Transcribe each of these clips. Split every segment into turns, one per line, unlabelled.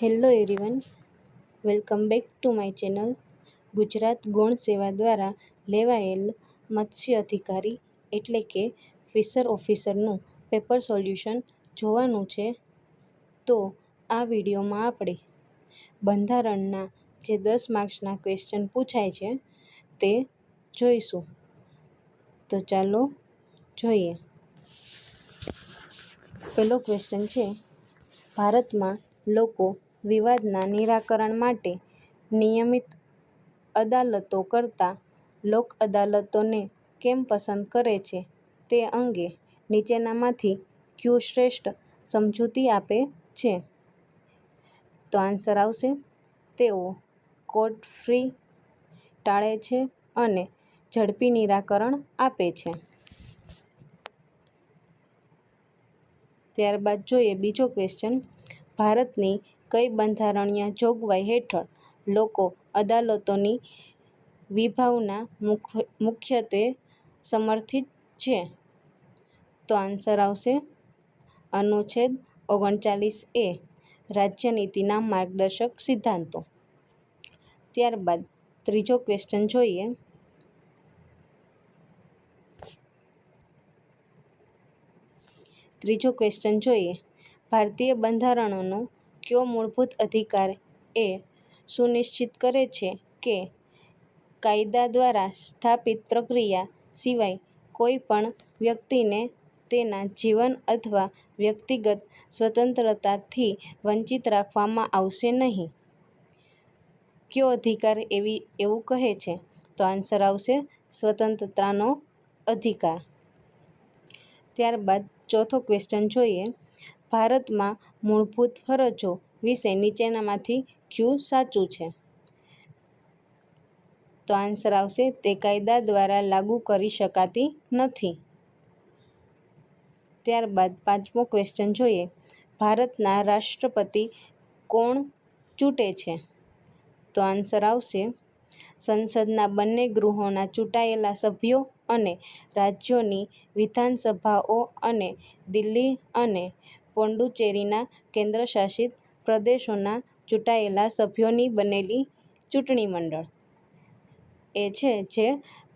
Hello everyone welcome back to my channel Gujarat ગૌણ સેવા દ્વારા લેવાયેલ મત્સ્ય અધિકારી એટલે કે ફિશર ઓફિસરનું પેપર સોલ્યુશન જોવાનું છે. તો આ વિડીયોમાં આપણે બંધારણના જે દસ માર્ક્સના ક્વેશ્ચન પૂછાય છે તે જોઈશું. તો ચાલો જોઈએ. પહેલો ક્વેશ્ચન છે, ભારતમાં લોકો વિવાદના નિરાકરણ માટે નિયમિત અદાલતો કરતાં લોક અદાલતોને કેમ પસંદ કરે છે તે અંગે નીચેનામાંથી કયું શ્રેષ્ઠ સમજૂતી આપે છે. તો આન્સર આવશે, તેઓ કોર્ટ ફી ટાળે છે અને ઝડપી નિરાકરણ આપે છે. ત્યારબાદ જોઈએ બીજો ક્વેશ્ચન ભારતની કઈ બંધારણીય જોગવાઈ હેઠળ લોકો અદાલતોની વિભાવના મુખ્યત્વે સમર્થિત છે? તો આન્સર આવશે અનુચ્છેદ ઓગણચાલીસ એ રાજ્યનીતિના માર્ગદર્શક સિદ્ધાંતો. ત્યારબાદ ત્રીજો ક્વેશ્ચન જોઈએ. ત્રીજો ક્વેશ્ચન જોઈએ. ભારતીય બંધારણનો કયો મૂળભૂત અધિકાર એ સુનિશ્ચિત કરે છે કે કાયદા દ્વારા સ્થાપિત પ્રક્રિયા સિવાય કોઈ પણ વ્યક્તિને તેના જીવન અથવા વ્યક્તિગત સ્વતંત્રતાથી વંચિત રાખવામાં આવશે નહીં. કયો અધિકાર એવી, એવું કહે છે? તો આન્સર આવશે સ્વતંત્રતાનો અધિકાર. ત્યારબાદ ચોથો ક્વેશ્ચન જોઈએ. ભારતમાં મૂળભૂત ફરજો વિશે નીચેનામાંથી ક્યુ સાચું છે? તો આન્સર આવશે, તે કાયદા દ્વારા લાગુ કરી શકાતી નથી. ત્યારબાદ પાંચમો ક્વેશ્ચન જોઈએ. ભારતના રાષ્ટ્રપતિ કોણ ચૂંટે છે? તો આન્સર આવશે, સંસદના બંને ગૃહોના ચૂંટાયેલા સભ્યો અને રાજ્યોની વિધાનસભાઓ અને દિલ્હી અને પોંડુચેરીના કેન્દ્રશાસિત પ્રદેશોના ચૂંટાયેલા સભ્યોની બનેલી ચૂંટણી મંડળ એ છે જે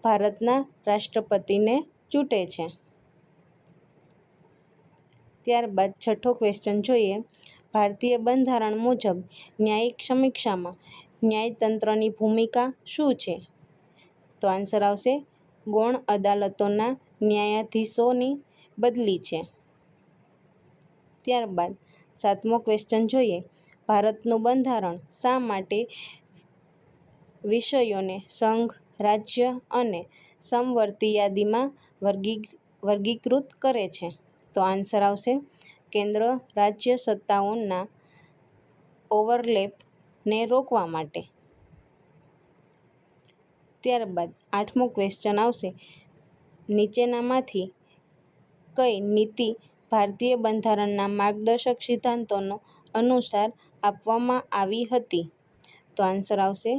ભારતના રાષ્ટ્રપતિને ચૂંટે છે. ત્યારબાદ છઠ્ઠો ક્વેશ્ચન જોઈએ. ભારતીય બંધારણ મુજબ ન્યાયિક સમીક્ષામાં ન્યાયતંત્રની ભૂમિકા શું છે? તો આન્સર આવશે, ગૌણ અદાલતોના ન્યાયાધીશોની બદલી છે. ત્યારબાદ સાતમો ક્વેશ્ચન જોઈએ. ભારતનું બંધારણ શા માટે વિષયોને સંઘ, રાજ્ય અને સમવર્તી યાદીમાં વર્ગીકૃત કરે છે? તો આન્સર આવશે, કેન્દ્ર રાજ્ય સત્તાઓના ઓવરલેપને રોકવા માટે. ત્યારબાદ આઠમો ક્વેશ્ચન આવશે, નીચેનામાંથી કઈ નીતિ ભારતીય બંધારણના માર્ગદર્શક સિદ્ધાંતોનો અનુસાર આપવામાં આવી હતી. તો આન્સર આવશે.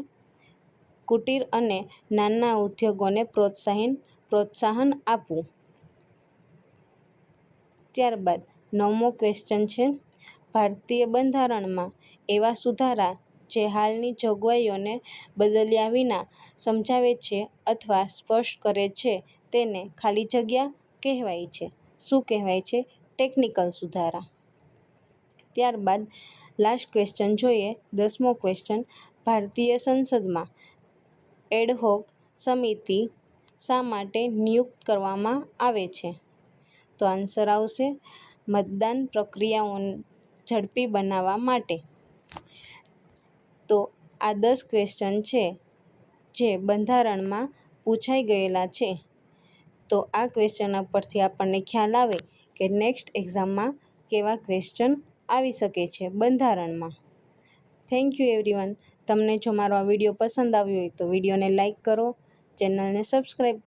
કુટીર અને નાના ઉદ્યોગોને પ્રોત્સાહન આપવું. ત્યારબાદ નવમો ક્વેશ્ચન છે. ભારતીય બંધારણમાં એવા સુધારા જે હાલની જોગવાઈઓને બદલ્યા વિના સમજાવે છે અથવા સ્પષ્ટ કરે છે તેને ખાલી જગ્યા કહેવાય છે. શું કહેવાય છે? ટેકનિકલ સુધારા. ત્યારબાદ લાસ્ટ ક્વેશ્ચન જોઈએ, દસમો ક્વેશ્ચન, ભારતીય સંસદમાં એડહોક સમિતિ શા માટે નિયુક્ત કરવામાં આવે છે? તો આન્સર આવશે, મતદાન પ્રક્રિયાઓને ઝડપી બનાવવા માટે. તો આ દસ ક્વેશ્ચન છે, જે બંધારણમાં પૂછાઈ ગયેલા છે. તો આ ક્વેશ્ચન પરથી આપણને ખ્યાલ આવે કે નેક્સ્ટ એક્ઝામમાં કેવા ક્વેશ્ચન આવી શકે છે બંધારણમાં. Thank you everyone. તમને જો મારો આ વીડિયો પસંદ આવ્યો હોય તો વિડીયોને લાઇક કરો, ચેનલને સબસ્ક્રાઈબ